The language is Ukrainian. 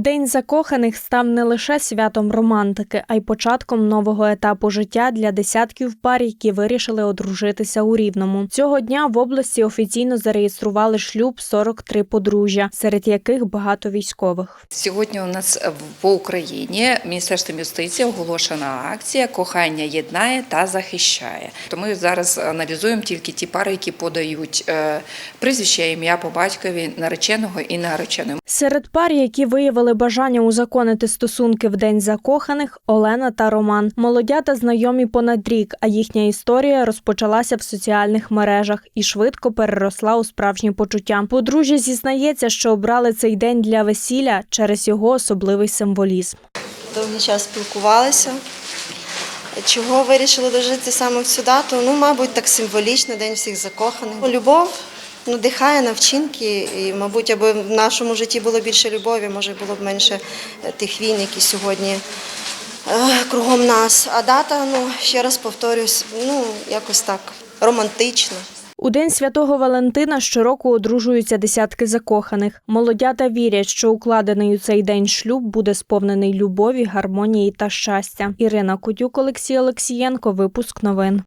День закоханих став не лише святом романтики, а й початком нового етапу життя для десятків пар, які вирішили одружитися у Рівному. Цього дня в області офіційно зареєстрували шлюб 43 подружжя, серед яких багато військових. Сьогодні у нас по Україні Міністерством юстиції оголошена акція Кохання єднає та захищає. То ми зараз аналізуємо тільки ті пари, які подають е, прізвище, ім'я по батькові нареченого і нареченої. Серед пар, які виявили бажання узаконити стосунки в день закоханих, Олена та Роман. Молодята знайомі понад рік, а їхня історія розпочалася в соціальних мережах і швидко переросла у справжні почуття. Подружжя зізнається, що обрали цей день для весілля через його особливий символізм. довгий час спілкувалися. Чого вирішили дожити саме в цю дату? Ну, мабуть, так символічно, День всіх закоханих. Любов надихає на вчинки, і, мабуть, аби в нашому житті було більше любові, може було б менше е, тих війн, які сьогодні е, кругом нас. А дата, ну, ще раз повторюсь, ну, якось так романтично. У день святого Валентина щороку одружуються десятки закоханих. Молодята вірять, що укладений у цей день шлюб буде сповнений любові, гармонії та щастя. Ірина Кутюк, Олексій Олексієнко. Випуск новин.